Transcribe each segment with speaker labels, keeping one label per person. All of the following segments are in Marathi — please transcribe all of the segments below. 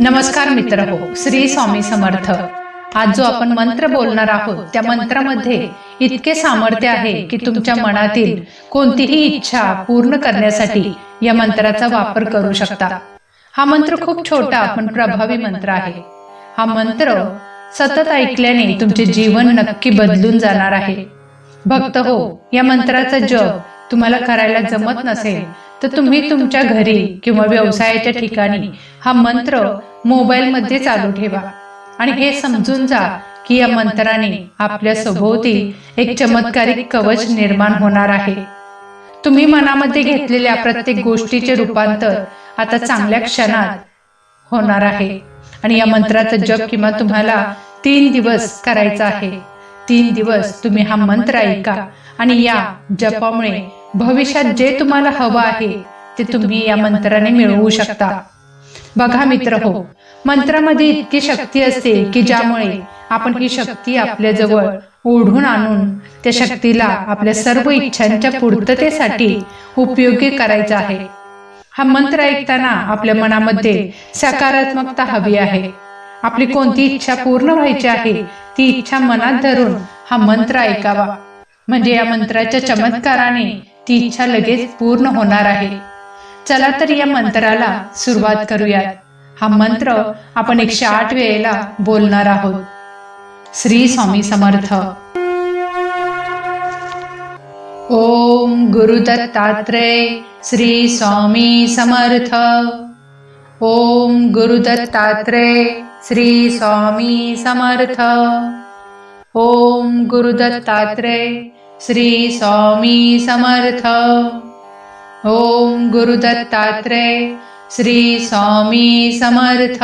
Speaker 1: नमस्कार मित्र हो श्री स्वामी समर्थ. आज जो आपण मंत्र बोलणार आहोत त्या मंत्रामध्ये इतके सामर्थ्य आहे की तुमच्या मनातील कोणतीही इच्छा पूर्ण करण्यासाठी या मंत्राचा वापर करू शकता. हा मंत्र खूप छोटा पण प्रभावी मंत्र आहे. हा मंत्र सतत ऐकल्याने तुमचे जीवन नक्की बदलून जाणार आहे. भक्त हो या मंत्राचा जप तुम्हाला करायला जमत नसेल तर तुम्ही तुमच्या घरी किंवा व्यवसायाच्या ठिकाणी हा मंत्र मोबाईलमध्ये चालू ठेवा. आणि हे समजून जा की या मंत्राने आपल्या सभोवती एक चमत्कारिक कवच निर्माण होणार आहे. तुम्ही मनामध्ये घेतलेल्या प्रत्येक गोष्टीचे रूपांतर आता चांगल्या क्षणात होणार आहे. आणि या मंत्राचा जप किंवा तुम्हाला तीन दिवस करायचा आहे. तीन दिवस तुम्ही हा मंत्र ऐका. आणि या जपामुळे भविष्यात जे तुम्हाला हवं आहे ते तुम्ही या मंत्राने मिळवू शकता. बघा मित्र हो मंत्रामध्ये इतकी शक्ती असते की ज्यामुळे आपण ही शक्ती आपल्या जवळ ओढून आणून त्या शक्तीला आपल्या सर्व इच्छांच्या पूर्ततेसाठी उपयोगी करायचा आहे. हा मंत्र ऐकताना आपल्या मनामध्ये सकारात्मकता हवी आहे. आपली कोणती इच्छा पूर्ण व्हायची आहे ती इच्छा मनात धरून हा मंत्र ऐकावा. म्हणजे या मंत्राच्या चमत्काराने ती इच्छा लगेच पूर्ण होणार आहे. चला तर या मंत्राला सुरुवात करूयात. हा मंत्र आपण एकशे आठ वेळेला बोलणार आहोत. श्री स्वामी समर्थ. ओम गुरुदत्तात्रेय श्री स्वामी समर्थ. ओम गुरुदत्तात्रेय श्री स्वामी समर्थ. ओम गुरुदत्तात्रेय श्री स्वामी समर्थ. ओम गुरुदत्तात्रेय श्री स्वामी समर्थ.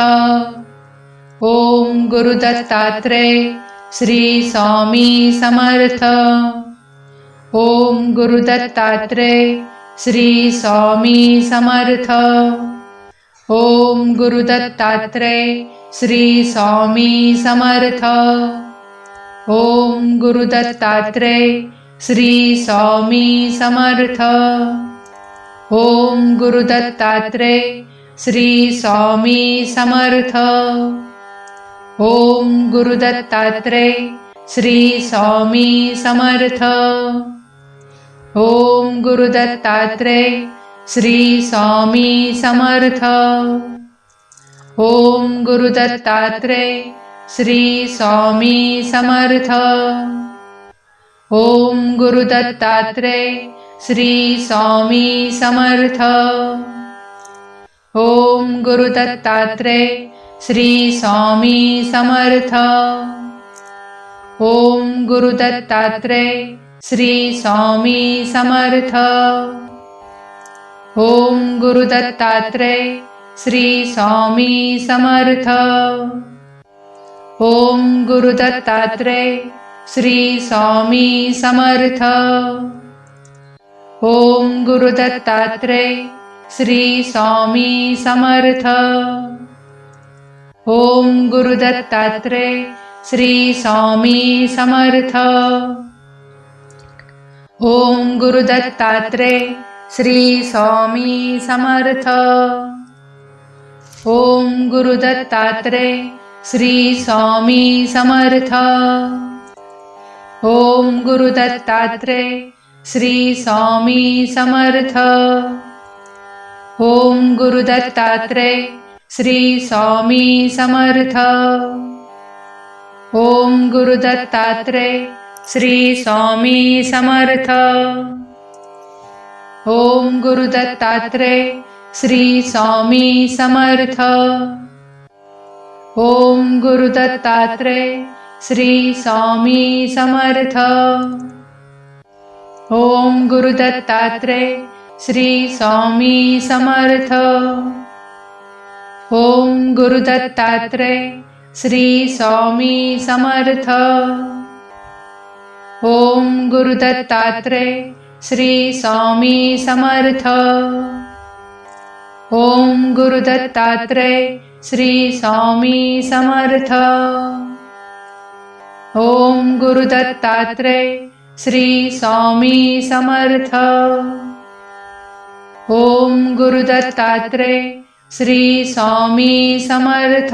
Speaker 1: ओम गुरुदत्तात्रेय श्री स्वामी समर्थ. ओम गुरुदत्तात्रेय श्री स्वामी समर्थ. ओम गुरुदत्तात्रेय श्री स्वामी समर्थ. ओम गुरुदत्तात्रेय श्री स्वामी समर्थ. ओम गुरुदत्तात्रेय श्री स्वामी समर्थ. ओम गुरुदत्तात्रेय श्री स्वामी समर्थ. ओम गुरुदत्तात्रेय श्री स्वामी समर्थ. ओम गुरुदत्तात्रेय श्री स्वामी समर्थ. ओम गुरुदत्तात्रेय श्री स्वामी समर्थ। ओम गुरुदत्तात्रेय श्री स्वामी समर्थ। ओम गुरुदत्तात्रेय श्री स्वामी समर्थ। ओम गुरुदत्तात्रेय श्री स्वामी समर्थ। ओम गुरुदत्तात्रेय श्री स्वामी समर्थ. ओम गुरुदत्तात्रेय श्री स्वामी समर्थ. ओम गुरुदत्तात्रेय श्री स्वामी समर्थ. ओम गुरुदत्तात्रेय श्री स्वामी समर्थ. ओम गुरुदत्तात्रेय श्री स्वामी समर्थ. ओम गुरुदत्तात्रेय श्री स्वामी समर्थ। ओम गुरुदत्तात्रेय श्री स्वामी समर्थ। ओम गुरुदत्तात्रेय श्री स्वामी समर्थ। ओम गुरुदत्तात्रेय श्री स्वामी समर्थ। ओम गुरुदत्तात्रेय श्री स्वामी समर्थ. ओम गुरुदत्तात्रे श्री स्वामी समर्थ. ओम गुरुदत्तात्रे श्री स्वामी समर्थ. ओम गुरुदत्तात्रे श्री स्वामी समर्थ. ओम गुरुदत्तात्रे श्री स्वामी समर्थ. ओम गुरुदत्तात्रेय श्री स्वामी समर्थ। ओम गुरुदत्तात्रेय श्री स्वामी समर्थ।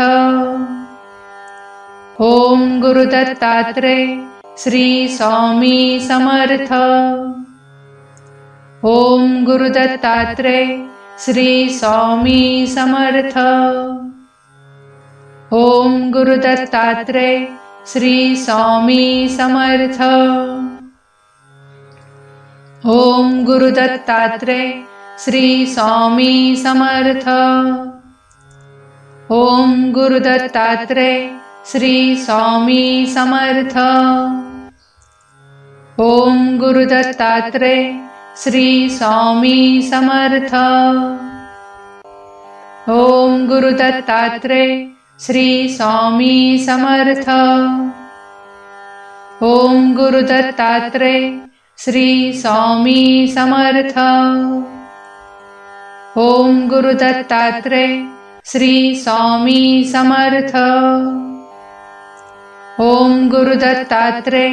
Speaker 1: ओम गुरुदत्तात्रे श्री स्वामी समर्थ। ओम गुरुदत्तात्रे श्री स्वामी समर्थ। ओम गुरुदत्तात्रे श्री स्वामी समर्थ। ओम गुरुदत्तात्रे श्री स्वामी समर्थ। ओम गुरुदत्तात्रे श्री स्वामी समर्थ। ओम गुरुदत्तात्रे श्री स्वामी समर्थ। ओम गुरुदत्तात्रे श्री स्वामी समर्थ। ओम गुरुदत्तात्रे श्री स्वामी समर्थ। ओम गुरुदत्तात्रे श्री स्वामी समर्थ। ओम गुरुदत्तात्रे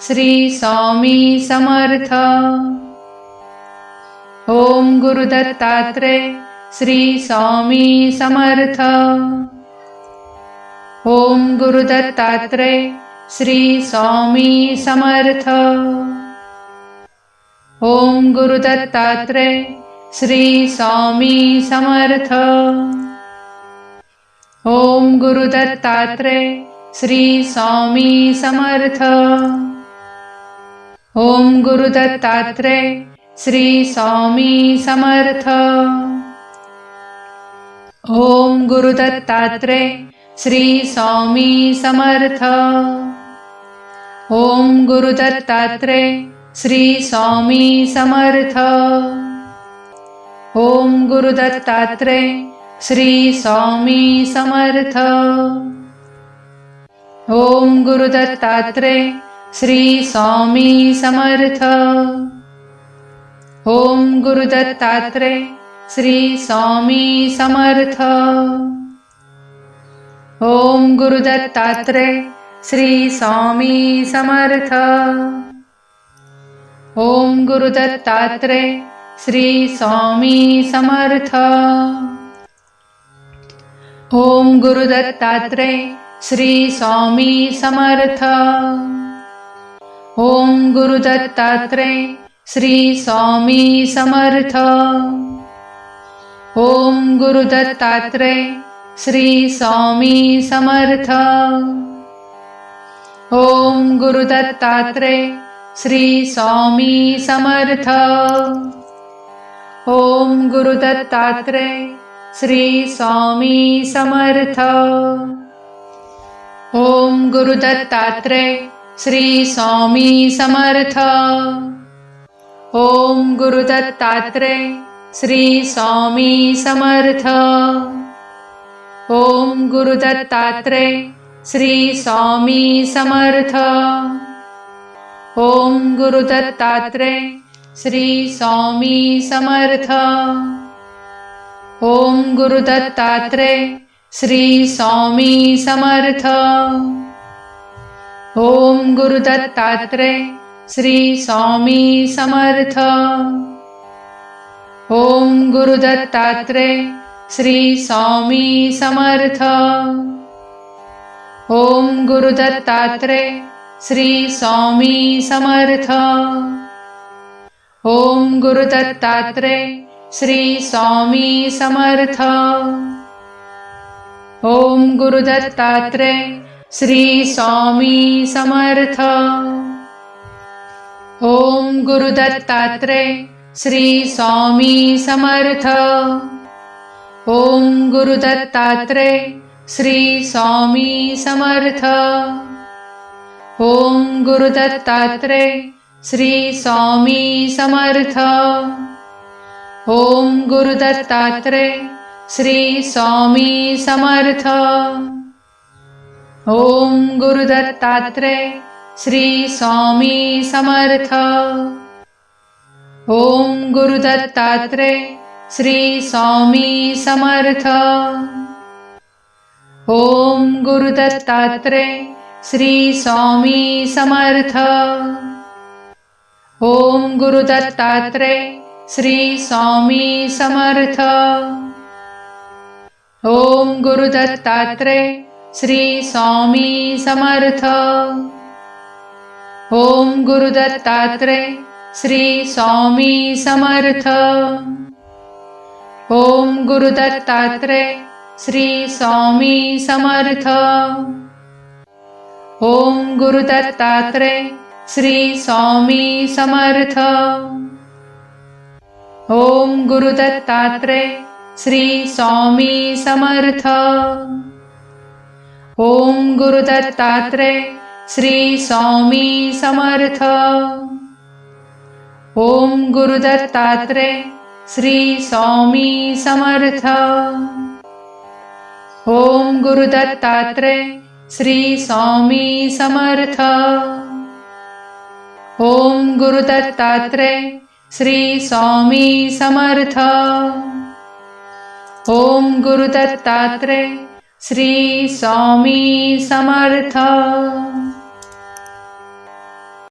Speaker 1: श्री स्वामी समर्थ। ओम गुरुदत्तात्रे श्री स्वामी समर्थ। ओम गुरुदत्तात्रय श्री स्वामी समर्थ। ओम गुरुदत्तात्रय श्री स्वामी समर्थ। ओम गुरुदत्तात्रय श्री स्वामी समर्थ। ओम गुरुदत्तात्रय श्री स्वामी समर्थ। ओम गुरुदत्तात्रय श्री स्वामी समर्थ. ओम गुरुदत्तात्रे श्री स्वामी समर्थ. ओम गुरुदत्तात्रे श्री स्वामी समर्थ. ओम गुरुदत्तात्रे श्री स्वामी समर्थ. ओम गुरुदत्तात्रे श्री स्वामी समर्थ. ओम गुरुदत्तात्रे श्री स्वामी समर्थ। ओम गुरुदत्तात्रे श्री स्वामी समर्थ। ओम गुरुदत्तात्रे श्री स्वामी समर्थ। ओम गुरुदत्तात्रे श्री स्वामी समर्थ। ओम गुरुदत्तात्रे श्री स्वामी समर्थ. ओम गुरुदत्तात्रे श्री स्वामी समर्थ. ओम गुरुदत्तात्रे श्री स्वामी समर्थ. ओम गुरुदत्तात्रे श्री स्वामी समर्थ. ओम गुरुदत्तात्रे श्री स्वामी समर्थ. ओम गुरुदत्तात्रे श्री स्वामी समर्थ। ओम गुरुदत्तात्रे श्री स्वामी समर्थ। ओम गुरुदत्तात्रे श्री स्वामी समर्थ। ओम गुरुदत्तात्रे श्री स्वामी समर्थ। ओम गुरुदत्तात्रे श्री स्वामी समर्थ. ओम गुरुदत्तात्रे श्री स्वामी समर्थ. ओम गुरुदत्तात्रे श्री स्वामी समर्थ. ओम गुरुदत्तात्रे श्री स्वामी समर्थ. ओम गुरुदत्तात्रे श्री स्वामी समर्थ. ओम गुरुदत्तात्रे श्री स्वामी समर्थ। ओम गुरुदत्तात्रे श्री स्वामी समर्थ। ओम गुरुदत्तात्रे श्री स्वामी समर्थ। ओम गुरुदत्तात्रे श्री स्वामी समर्थ। ओम गुरुदत्तात्रे श्री स्वामी समर्थ. ओम गुरुदत्तात्रे श्री स्वामी समर्थ. ओम गुरुदत्तात्रे श्री स्वामी समर्थ. ओम गुरुदत्तात्रय श्री स्वामी समर्थ. ओम गुरुदत्तात्रय श्री स्वामी समर्थ. ओम गुरुदत्तात्रय श्री स्वामी समर्थ। ओम गुरुदत्तात्रय श्री स्वामी समर्थ। ओम गुरुदत्तात्रय श्री स्वामी समर्थ। ओम गुरुदत्तात्रय श्री स्वामी समर्थ। ओम गुरुदत्तात्रय श्री स्वामी समर्थ. ओम गुरुदत्तात्रय श्री स्वामी समर्थ. ओम गुरुदत्तात्रय श्री स्वामी समर्थ. ओम गुरुदत्तात्रय श्री स्वामी समर्थ.